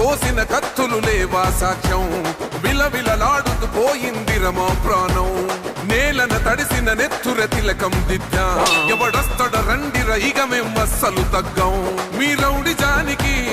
కోసిన కత్తులు లేవా సాక్ష్యం? విలవిలలాడుతూ పోయింది రమా ప్రాణం. నేలన తడిసిన నెత్తుర తిలకం దిద్దా. ఎవడొస్తడ రండిర ఇక మేం అస్సలు తగ్గం. మీ రౌడి జానికి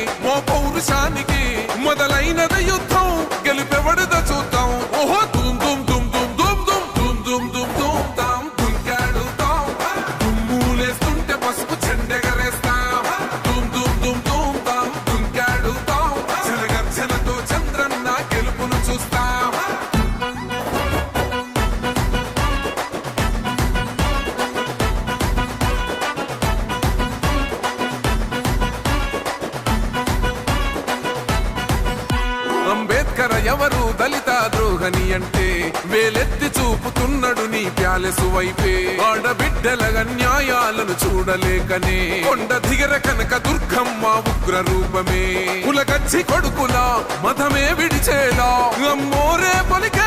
అంబేద్కర్ ఎవరు దళిత ద్రోహని అంటే వేలెత్తి చూపుతున్నాడు నీ ప్యాలెసు వైపే. ఆడబిడ్డల అన్యాయాలను చూడలేకనే కొండ దిగర కనక దుర్గమ్మ ఉగ్ర రూపమే. కులగచ్చి కొడుకులా మతమే విడిచేలా. అమ్మోరే పలికే